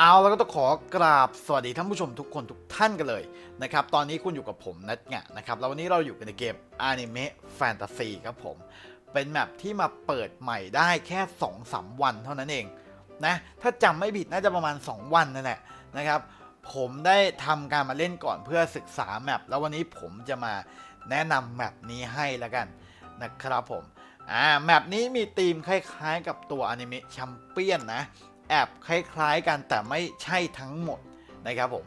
เอาแล้วก็ต้องขอกราบสวัสดีท่านผู้ชมทุกคนทุกท่านกันเลยนะครับ ตอนนี้คุณอยู่กับผมนัทงะนะครับ แล้ววันนี้เราอยู่กันในเกม Anime Fantasy ครับผม เป็นแมปที่มาเปิดใหม่ได้แค่2-3วันเท่านั้นเองนะ ถ้าจำไม่ผิดน่าจะประมาณ 2 วันนั่นแหละนะครับ ผมได้ทำการมาเล่นก่อนเพื่อศึกษาแมปแล้ววันนี้ผมจะมาแนะนำแมปนี้ให้แล้วกันนะครับผมอ่าแมปนี้มีธีมคล้ายๆ กับตัวอนิเมะแชมเปี้ยนนะ แอบคล้ายๆกันแต่ไม่ใช่ทั้งหมดนะครับผม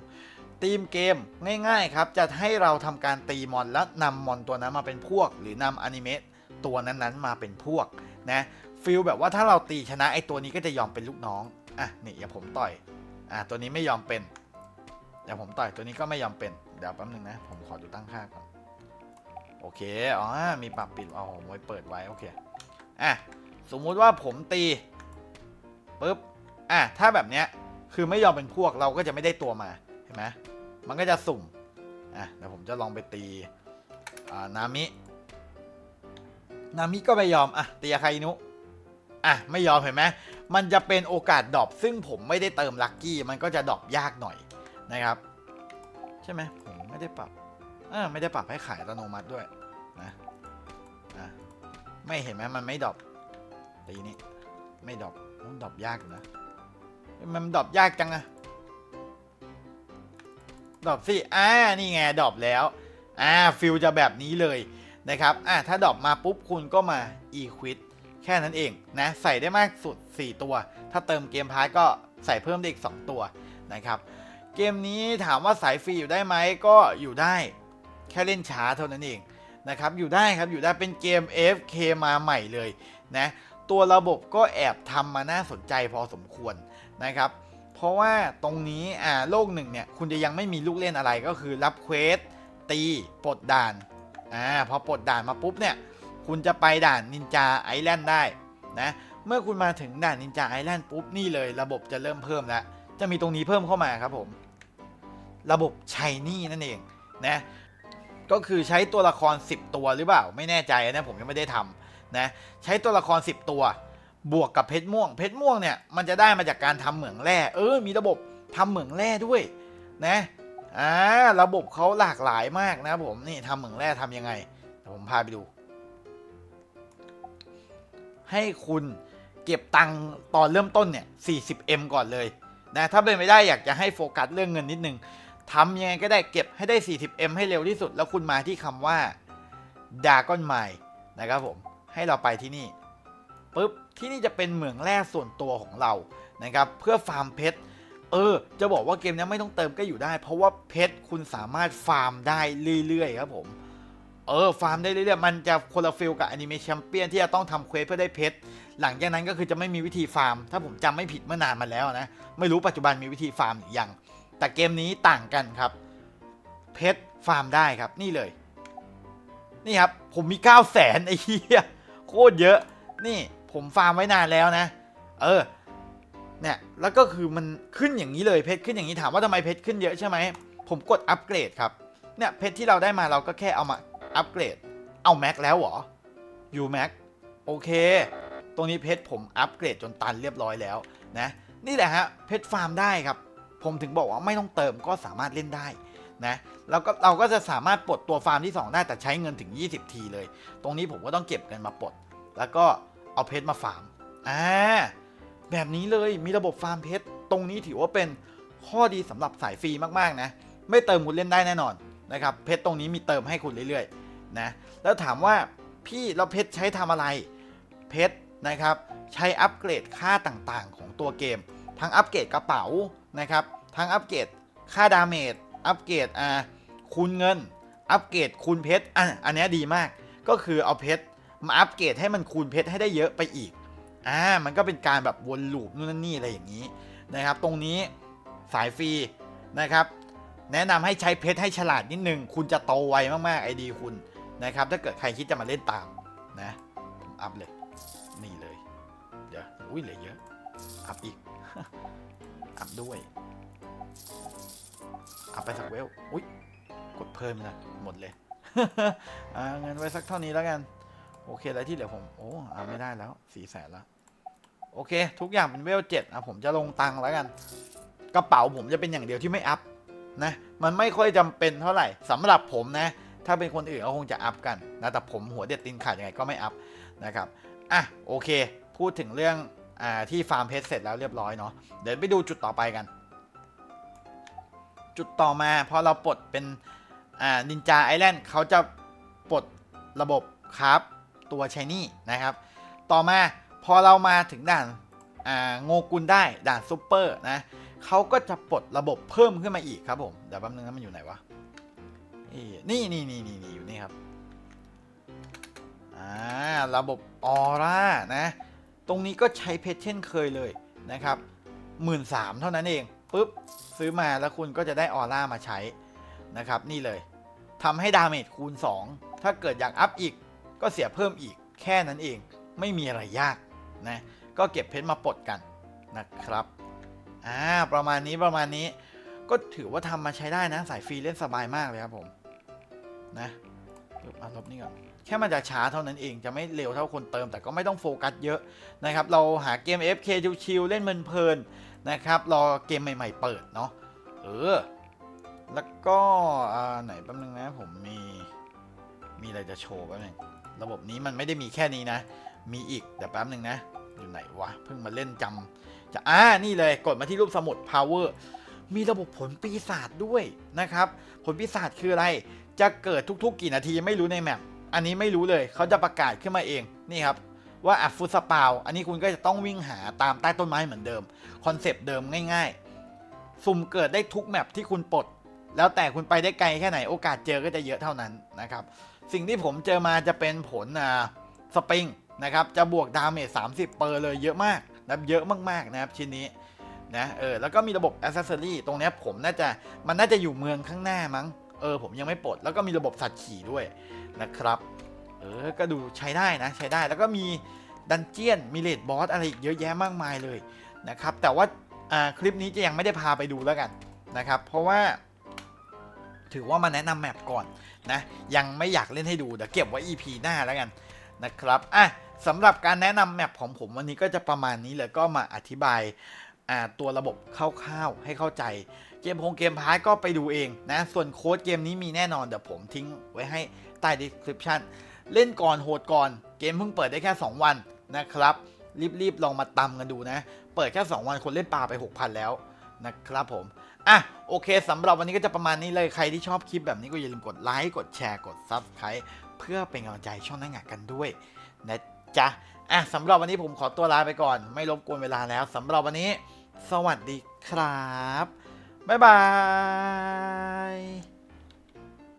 ธีมเกมง่ายๆครับจะให้เราทำการตีมอนแล้วนำมอนตัวนั้นมาเป็นพวก หรือนำอนิเมะตัวนั้นๆมาเป็นพวกนะฟิลแบบว่าถ้าเราตีชนะไอ้ตัวนี้ก็จะยอมเป็นลูกน้องอะนี่อย่าผมต่อยอะตัวนี้ไม่ยอมเป็นอย่าผมต่อยตัวนี้ก็ไม่ยอมเป็นเดี๋ยวแป๊บนึงนะ ผมขอดูตั้งค่าก่อนโอเคอ๋อมีปรับปิดอ๋อผมไว้เปิดไว้โอเคอะสมมุติว่าผมตีปุ๊บ อะถ้าแบบเนี้ยคือไม่ยอมเป็นพวกเราก็จะไม่ได้ตัวมาเห็นไหมมันก็จะสุ่มอะเดี๋ยวผมจะลองไปตีนามิ นามิก็ไม่ยอมอะตีอาคาอินุอะไม่ยอมเห็นไหมมันจะเป็นโอกาสดรอปซึ่งผมไม่ได้เติมลัคกี้มันก็จะดรอปยากหน่อยนะครับ ใช่ไหมผมไม่ได้ปรับอ่าไม่ได้ปรับให้ขายอัตโนมัติด้วยนะอะไม่เห็นไหมมันไม่ดรอปตีนี้ไม่ดรอปมันดรอปยากอยู่นะ มันดรอปยากจังอะดรอปสิอ่านี่ไงดรอปแล้วอ่าฟิลจะแบบนี้เลยนะครับอ่าถ้าดรอปมาปุ๊บคุณก็มา e-quit แค่นั้นเองนะใส่ได้มากสุด 4 ตัว ถ้าเติมเกมพาร์ก็ใส่เพิ่มได้อีก 2 ตัวนะครับเกมนี้ถามว่าสายฟรีอยู่ได้ไหมก็อยู่ได้แค่เล่นช้าเท่านั้นเองนะครับอยู่ได้ครับอยู่ได้เป็นเกม FK มาใหม่เลยนะตัวระบบก็แอบทำมาน่าสนใจพอสมควร นะครับ เพราะว่าตรงนี้อ่าโลกหนึ่งเนี่ยคุณจะยังไม่มีลูกเล่นอะไรก็คือรับเควสตีปลดด่านอ่าพอปลดด่านมาปุ๊บเนี่ยคุณจะไปด่านนินจาไอแลนด์ได้นะเมื่อคุณมาถึงด่านนินจาไอแลนด์ปุ๊บนี่เลย ระบบจะเริ่มเพิ่มแล้วจะมีตรงนี้เพิ่มเข้ามาครับผม ระบบชัยนี่นั่นเองนะก็คือใช้ตัวละคร 10 ตัวหรือเปล่า ไม่แน่ใจนะผมยังไม่ได้ทำนะใช้ตัวละคร 10 ตัว บวกกับเพชรม่วง เพชรม่วงเนี่ยมันจะได้มาจากการทำเหมืองแร่เออ มีระบบทำเหมืองแร่ด้วยนะอ่าระบบเขาหลากหลายมากนะผมนี่ทำเหมืองแร่ทำยังไงเดี๋ยวผมพาไปดู ให้คุณเก็บตังค์ตอนเริ่มต้นเนี่ย 40M ก่อนเลยนะถ้าเป็นไม่ได้อยากจะให้โฟกัสเรื่องเงินนิดนึงทำยังไงก็ได้เก็บให้ได้ 40M ให้เร็วที่สุด แล้วคุณมาที่คำว่าดาก้อนไมนะครับผม ให้เราไปที่นี่ ปุ๊บที่นี่จะเป็นเหมืองแร่ส่วนตัวของเรานะครับเพื่อฟาร์มเพชรเออ จะบอกว่าเกมนี้ไม่ต้องเติมก็อยู่ได้ เพราะว่าเพชรคุณสามารถฟาร์มได้เรื่อยๆครับผมเออฟาร์มได้เรื่อยๆมันจะคนละฟิลกับอนิเมะแชมเปี้ยนที่จะต้องทำเควสเพื่อได้เพชรหลังจากนั้นก็คือจะไม่มีวิธีฟาร์ม ถ้าผมจำไม่ผิดเมื่อนานมาแล้วนะ ไม่รู้ปัจจุบันมีวิธีฟาร์มหรือยัง แต่เกมนี้ต่างกันครับ เพชรฟาร์มได้ครับนี่เลย นี่ครับ ผมมี 9 0 0แสนไอ้เหี้ยโคตรเยอะนี่ ผมฟาร์มไว้นานแล้วนะ เออ เนี่ย แล้วก็คือมันขึ้นอย่างนี้เลยเพชรขึ้นอย่างนี้ถามว่าทำไมเพชรขึ้นเยอะใช่ไหม ผมกดอัปเกรดครับ เนี่ยเพชรที่เราได้มาเราก็แค่เอามาอัปเกรด เอาแม็กแล้วเหรอยูแม็กโอเค ตรงนี้เพชรผมอัปเกรดจนตันเรียบร้อยแล้วนะ นี่แหละฮะเพชรฟาร์มได้ครับ ผมถึงบอกว่าไม่ต้องเติมก็สามารถเล่นได้นะแล้วก็เราก็จะสามารถปลดตัวฟาร์มที่ 2 ได้แต่ใช้เงินถึง 20 ทีเลย ตรงนี้ผมก็ต้องเก็บเงินมาปลด แล้วก็ เอาเพชรมาฟาร์มอ่าแบบนี้เลยมีระบบฟาร์มเพชรตรงนี้ถือว่าเป็นข้อดีสำหรับสายฟรีมากๆนะไม่เติมคุณเล่นได้แน่นอนนะครับเพชรตรงนี้มีเติมให้คุณเรื่อยๆนะแล้วถามว่าพี่เราเพชรใช้ทำอะไรเพชรนะครับใช้อัปเกรดค่าต่างๆ ของตัวเกม ทั้งอัปเกรดกระเป๋านะครับทั้งอัปเกรดค่าดาเมจอัปเกรดอ่าคูณเงิน อัปเกรดคูณเพชรอะอันนี้ดีมาก ก็คือเอาเพชร มาอัปเกรดให้มันคูณเพชรให้ได้เยอะไปอีก อ่า มันก็เป็นการแบบวนลูปนู่นนนนี่อะไรอย่างนี้นะครับ ตรงนี้สายฟรีนะครับ แนะนำให้ใช้เพชรให้ฉลาดนิดนึง คุณจะโตไวมากๆไอดีคุณนะครับ ถ้าเกิดใครคิดจะมาเล่นตามนะผมอัพเลย นี่เลย เดี๋ยว อุ้ยเหลือเยอะ อัพอีก อัพด้วย อัพไปสักเวล อุ้ยกดเพิ่มนะ หมดเลยอ่าเงินไว้สักเท่านี้แล้วกัน โอเคแล้วที่เหลือผมโอ้เอาไม่ได้แล้วสี่แสนแล้วโอเค ทุกอย่างเป็นเวลเจ็ดอะผมจะลงตังค์แล้วกัน กระเป๋าผมจะเป็นอย่างเดียวที่ไม่อัพนะมันไม่ค่อยจำเป็นเท่าไหร่สำหรับผมนะ ถ้าเป็นคนอื่นก็คงจะอัพกันนะแต่ผมหัวเด็ดตีนขาดยังไงก็ไม่อัพนะครับอะโอเค พูดถึงเรื่องอ่าที่ฟาร์มเพชรเสร็จแล้วเรียบร้อยเนาะเดี๋ยวไปดูจุดต่อไปกัน จุดต่อมาพอเราปลดเป็นอ่านินจาไอแลนด์เขาจะปลดระบบครับ ตัวชายนี่นะครับ ต่อมาพอเรามาถึงด่านโงกุลได้ด่านซูเปอร์นะเขาก็จะปลดระบบเพิ่มขึ้นมาอีกครับผม เดี๋ยวแป๊บนึงนะมันอยู่ไหนวะ นี่นี่นี่นี่นี่อยู่นี่ครับอ่าระบบออร่านะ ตรงนี้ก็ใช้เพชรเช่นเคยเลยนะครับหมื่นสามเท่านั้นเองปุ๊บซื้อมาแล้วคุณก็จะได้ออร่ามาใช้นะครับ นี่เลยทำให้ดาเมจคูณ 2 ถ้าเกิดอยากอัพอีก ก็เสียเพิ่มอีกแค่นั้นเองไม่มีอะไรยากนะก็เก็บเพชรมาปลดกันนะครับอ่าประมาณนี้ประมาณนี้ ก็ถือว่าทำมาใช้ได้นะ สายฟรีเล่นสบายมากเลยครับผมนะปึ๊บอะลบนี่ก่อนแค่มันจะช้าเท่านั้นเองจะไม่เร็วเท่าคนเติม แต่ก็ไม่ต้องโฟกัสเยอะนะครับ เราหาเกม FK ชิวๆเล่นเพลินๆนะครับ รอเกมใหม่ๆเปิดเนาะเออ แล้วก็อ่าไหนแป๊บนึงนะผมมีมีอะไรจะโชว์แป๊บนึง ระบบนี้มันไม่ได้มีแค่นี้นะ มีอีกเดี๋ยวแป๊บหนึ่งนะ อยู่ไหนวะ เพิ่งมาเล่นจำจะอ่านี่เลยกดมาที่รูปสมุด power มีระบบผลปีศาจด้วยนะครับ ผลปีศาจคืออะไร จะเกิดทุกๆ กี่นาทีไม่รู้ในแมปอันนี้ไม่รู้เลยเขาจะประกาศขึ้นมาเองนี่ครับว่าอัฟฟุตสปาวอันนี้คุณก็จะต้องวิ่งหาตามใต้ต้นไม้เหมือนเดิม คอนเซปต์เดิมง่ายๆ สุ่มเกิดได้ทุกแมปที่คุณปลด แล้วแต่คุณไปได้ไกลแค่ไหนโอกาสเจอก็จะเยอะเท่านั้นนะครับ สิ่งที่ผมเจอมาจะเป็นผลอ่าสปริงนะครับจะบวกดาเมจ30 เปอร์เลยเยอะมากนะเยอะมากๆนะครับชิ้นนี้นะเออแล้วก็มีระบบ accessory ตรงนี้ผมน่าจะมันน่าจะอยู่เมืองข้างหน้ามั้งเออผมยังไม่ปลด แล้วก็มีระบบสัตว์ขี่ด้วยนะครับเออก็ดูใช้ได้นะใช้ได้แล้วก็มีดันเจียนมีเลดบอสอะไรเยอะแยะมากมายเลยนะครับแต่ว่าอ่าคลิปนี้จะยังไม่ได้พาไปดูแล้วกันนะครับเพราะว่า ถือว่ามาแนะนำแมปก่อนนะ ยังไม่อยากเล่นให้ดู เดี๋ยวเก็บไว้ EP หน้าแล้วกันนะครับอะสำหรับการแนะนำแมปของผมวันนี้ก็จะประมาณนี้เลยก็มาอธิบายอ่าตัวระบบคร่าวๆให้เข้าใจ เกมพงเกมพาร์ก็ไปดูเองนะ ส่วนโค้ดเกมนี้มีแน่นอน เดี๋ยวผมทิ้งไว้ให้ใต้ description เล่นก่อนโหดก่อน เกมเพิ่งเปิดได้แค่ 2 วันนะครับ รีบๆ ลองมาตำกันดูนะ เปิดแค่ 2 วันคนเล่นปลาไป 6,000 แล้วนะครับผม อะโอเคสำหรับวันนี้ก็จะประมาณนี้เลยใครที่ชอบคลิปแบบนี้ก็อย่าลืมกดไลค์กดแชร์กด Subscribe เพื่อเป็นกำลังใจช่องนักงานกันด้วยนะจ๊ะอะสำหรับวันนี้ผมขอตัวลาไปก่อน ไม่รบกวนเวลาแล้วสำหรับวันนี้ สวัสดีครับ บ๊ายบาย